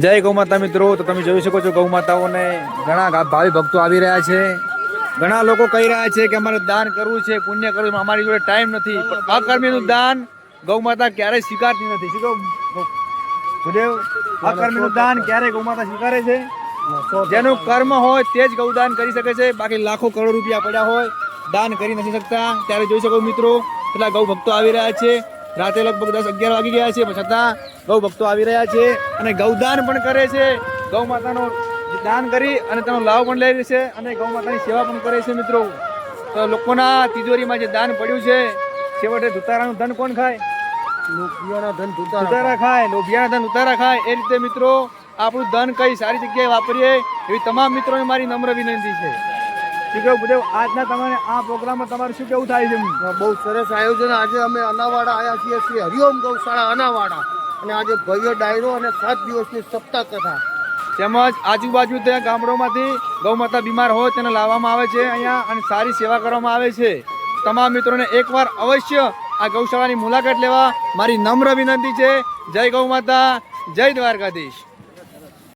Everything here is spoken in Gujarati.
જય ગૌ માતા મિત્રો, તો તમે જોઈ શકો છો ગૌ માતાઓને ઘણા ભાવિ ભક્તો આવી રહ્યા છે. ઘણા લોકો કહી રહ્યા છે કે અમારે દાન કરવું છે, પુણ્ય કરવું અમારી જોડે ટાઈમ નથી. પણ કર્મીનું દાન ગૌ માતા ક્યારેય સ્વીકારતી નથી. શું કહું? આ કર્મીનું દાન ક્યારેય ગૌ માતા સ્વીકારે છે? જેનું કર્મ હોય તે જ ગૌદાન કરી શકે છે. બાકી લાખો કરોડ રૂપિયા પડ્યા હોય, દાન કરી નથી શકતા. ત્યારે જોઈ શકો મિત્રો, કેટલા ગૌ ભક્તો આવી રહ્યા છે. રાતે લગભગ દસ અગિયાર વાગી ગયા છે છતાં ગૌ ભક્તો આવી રહ્યા છે અને ગૌદાન પણ કરે છે. ગૌ માતાનો દાન કરી અને તેનો લાભ પણ લે છે અને ગૌ માતાની સેવા પણ કરે છે મિત્રો. તો લોકોના તિજોરીમાં જે દાન પડ્યું છે છેવટે ધુતારાનું ધન કોણ ખાય? લોભિયાના ધન ઉતારા ખાય. લોભિયાના ધન ઉતારા ખાય. એ રીતે મિત્રો આપણું ધન કઈ સારી જગ્યાએ વાપરીએ એવી તમામ મિત્રોને મારી નમ્ર વિનંતી છે. શું કેવું આજના તમારે આ પ્રોગ્રામમાં તમારે શું કેવું થાય બહુ સરસ આયોજન. આજે અમે અનાવાડા આવ્યા છીએ શ્રી હરિઓમ ગૌશાળા અનાવાડા. અને આજે ભવ્ય ડાયરો અને સાત દિવસની સપ્તાહ કથા તેમજ આજુબાજુ ત્યાં ગામડોમાંથી ગૌ માતા બીમાર હોય તેને લાવવામાં આવે છે અહીંયા અને સારી સેવા કરવામાં આવે છે. તમામ મિત્રોને એકવાર અવશ્ય આ ગૌશાળાની મુલાકાત લેવા મારી નમ્ર વિનંતી છે. જય ગૌ માતા, જય દ્વારકાધીશ.